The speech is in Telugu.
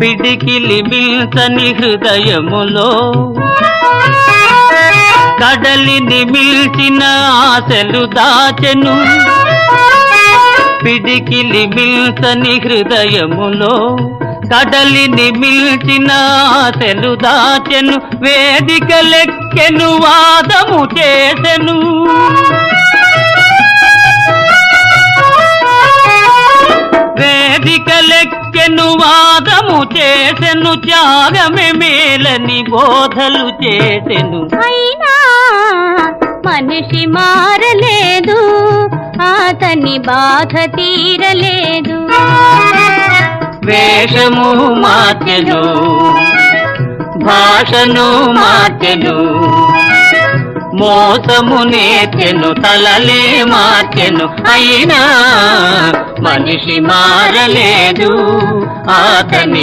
పిడికిలి మిల్చని హృదయములో. కడలిని మిల్చిన ఆశలు దాచెను. పిడికిలి మిల్చని హృదయములో. కడలిని మిల్చిన ఆశలు దాచెను. వేదిక లెక్కెను వాదము చేసెను. వేదిక లెక్క లెక్కెను వాదము చేసెను త్యాగమే మేలని బోధలు చేసెను. అయినా మనిషి మారలేదు అతని బాధ తీరలేదు. వేషము మార్చెను భాషను మార్చెను మోసము నేర్చెను తలలే మార్చెను. అయినా మనిషి మారలేదు. అతని